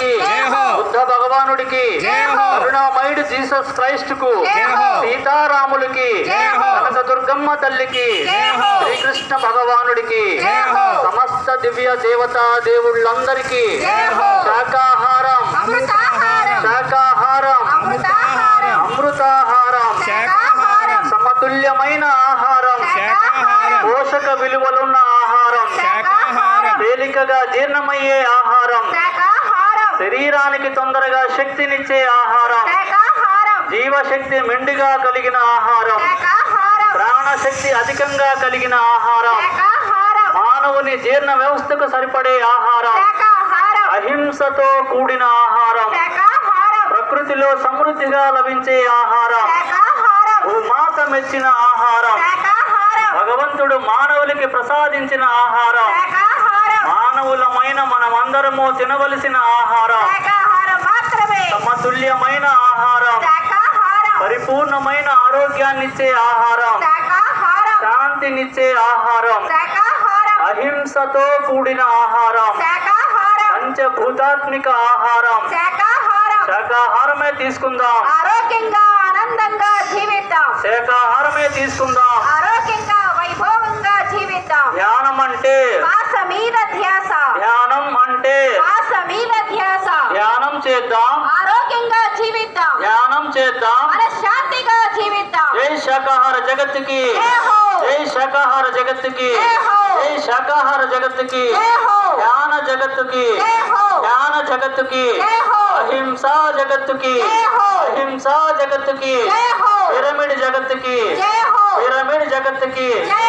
హో. బుద్ధ భగవానుడికి. జై హో. కరుణామయుడు జీసస్ క్రైస్ట్కు జై హో. సీతారాములకి. జై హో. కనక దుర్గమ్మ తల్లికి. జై హో. శ్రీకృష్ణ భగవానుడికి. జై హో. సమస్త దివ్య దేవతా దేవుళ్ళందరికీ. జై హో. శాకాహారం అమృతాహారం. శాకాహారం అమృతాహారం. సమతుల్యమైన ఆహారం. పోషక విలువలున్న ఆహారం. తేలికగా జీర్ణమయ్యే ఆహారం. శరీరానికి తొందరగా శక్తినిచ్చే ఆహారం. జీవశక్తి మెండుగా కలిగిన ఆహారం. ప్రాణశక్తి అధికంగా కలిగిన ఆహారం. మానవుని జీర్ణ వ్యవస్థకు సరిపడే ఆహారం. అహింసతో కూడిన ఆహారం. ప్రకృతిలో సమృద్ధిగా లభించే ఆహారం. భూమాత మెచ్చిన ఆహారం. భగవంతుడు మానవులకి ప్రసాదించిన ఆహారం. మానవులమైన మనమందరము తినవలసిన ఆహారం. సమతుల్యమైన ఆహారం. పరిపూర్ణమైన ఆరోగ్యాన్నిచ్చే ఆహారం. శాంతినిచ్చే ఆహారం. అహింసతో కూడిన ఆహారం. పంచభూతాత్మిక ఆహారం. శాకాహారం శాకాహారమే తీసుకుందాం. ఆరోగ్యంగా ఆనందంగా జీవిద్దాం. శాకాహారమే తీసుకుందాం. చేద్దాం ఆరోగ్యంగా జీవిద్దాం ధ్యానం చేద్దాం మనశ్శాంతిగా జీవిద్దాం జై శాకాహార జగత్తుకి జై హో. జై శాకాహార జగత్తుకి జై హో. జై శాకాహార జగత్తుకి జై హో. ధ్యాన జగత్తుకి జై హో. ధ్యాన జగత్తుకి జై హో. అహింసా జగత్తుకి జై హో. అహింసా జగత్తుకి జై హో. పిరమిడ్ జగత్తుకి జై హో పిరమిడ్ జగత్తుకి జై